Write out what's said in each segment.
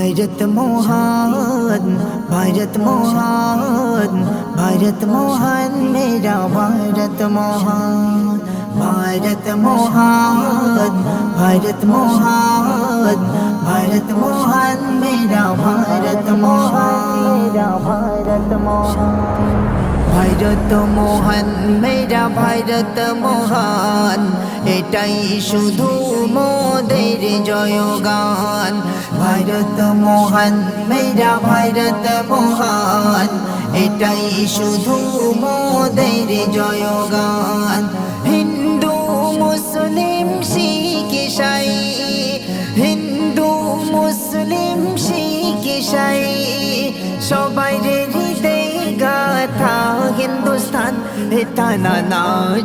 ভারত মোহন ভারত মোহন ভারত মোহন মেরা ভারত মোহন ভারত মোহন ভারত মোহন ভারত মোহন মেরা ভারত মোহন মেরা ভারত মোহন ভারত মোহন, মেরা ভারত মোহন। এটাই শুধু মোদের জয়গান। ভারত মোহন, মেরা ভারত মোহন। এটাই শুধু মোদের জয়গান। এটা নানা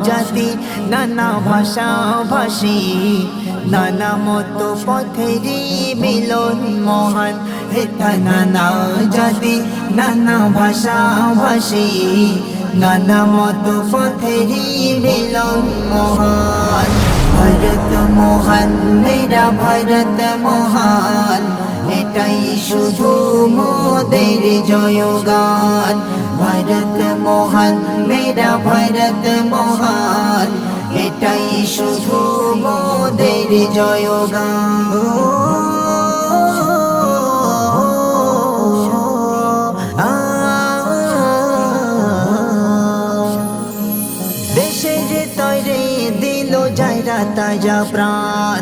জাতি, নানা ভাষা ভাষী, নানা মত পথেরই মিলন মহান। এটা নানা জাতি, নানা ভাষা ভাষী, নানা মত পথেরই মিলন মহান। ভারত মোহন মেরা ভারত মহান এটাই শুধু মোদের জয়গান। ভারত মোহন মেরা ভারত মহান এটাই শুধু মোদের জয়গান। তাজা প্রাণ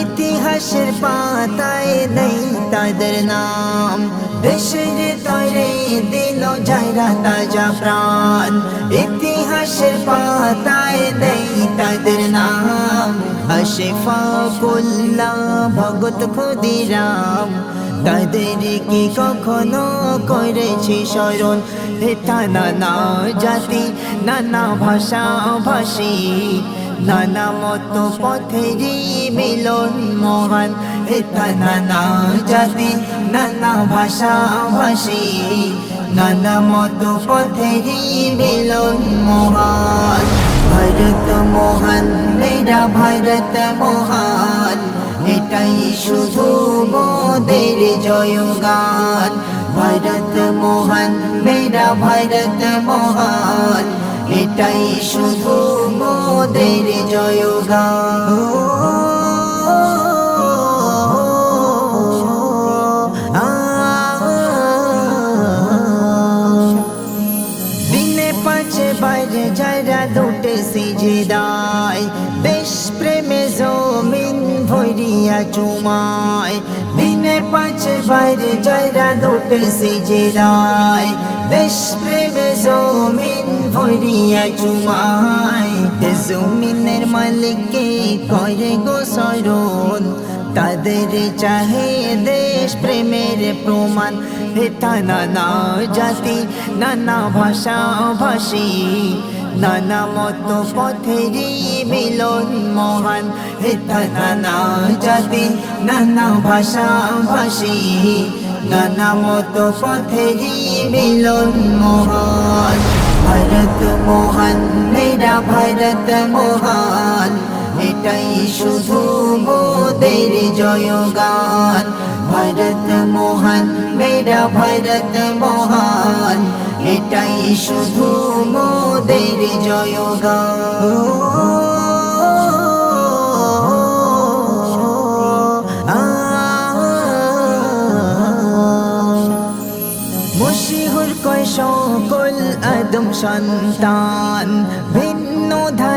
ইতিহাসের পাতায় নেই তাদের নাম দেশের তৈরি দিল যাইরা তাজা প্রাণ ইতিহাসের পাতায় নেই তাদের নাম আশেফাকুল্লাহ ভগত ক্ষুদিরাম তাদের কি কখনো করেছি স্মরণ হেতা নানা জাতি নানা ভাষা ভাষী নানা মত পথেরই মিলন মহান। হেতা নানা জাতি, নানা ভাষা ভাষী নানা মত পথেরই মিলন মহান। ভারত মোহন, মেরা ভারত মহান। এটাই শুধু মোদের জয়গান। ভারত মোহন, মেরা ভারত মহান। এটাই শুধু মোদের জয়গান দিনে পাঁচে বাইরে যাইরা দুটে সিজেদায় দেশ প্রেমে জমিন ভরিয়া চুমায়। দিনে পাঁচে বাইরে যাইরা দুটে সিজেদায় দেশ প্রেমে জমিন ভরিয়া চুমায়। জমিনের মালিককে করে গো সরণ তাদের চাহে দেশ প্রেমের প্রমাণ। হেতা নানা জাতি, নানা ভাষা ভাষী। নানা মত পথেরই মিলন মহান। হেতা নানা জাতি, নানা ভাষা ভাষী। নানা মত পথেরই মিলন মহান। ভারত মোহন ভারত মহান। এটাই শুধু মোদের জয়গান। ভারত মোহন, মেরা ভারত মহান। এটাই শুধু মোদের জয়গান। মুশিহুর কয় সকল আদম সন্তান।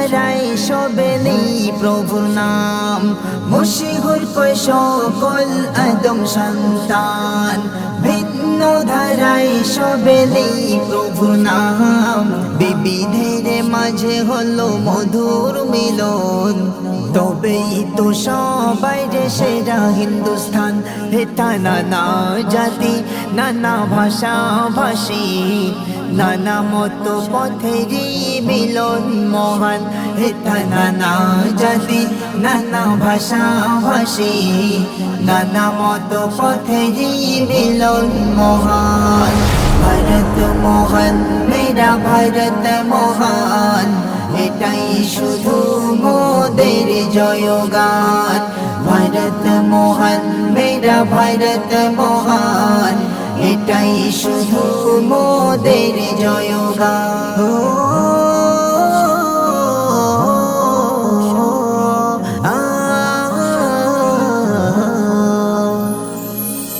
ভিন্ন ধারায় সবে নেই প্রভুর নাম। মুশিহুর কয় সকল আদম সন্তান। ভিন্ন ধারায় সবে নেই প্রভুর নাম। বিবিধের মাঝে হলো মধুর মিলন। তবেই তো সবাই রে সেরা হিন্দুস্থান। হেতা নানা জাতি, নানা ভাষা ভাষী নানা মত পথেরই মিলন মহান। হেতা নানা জাতি, নানা ভাষা ভাষী। নানা মত পথেরই মিলন মহান। ভারত মোহন, মেরা ভারত মহান। এটাই শুধু মোদের জয়গান। ভারত মহান, মেরা ভারত মহান। এটাই শুধু মোদের জয়গান।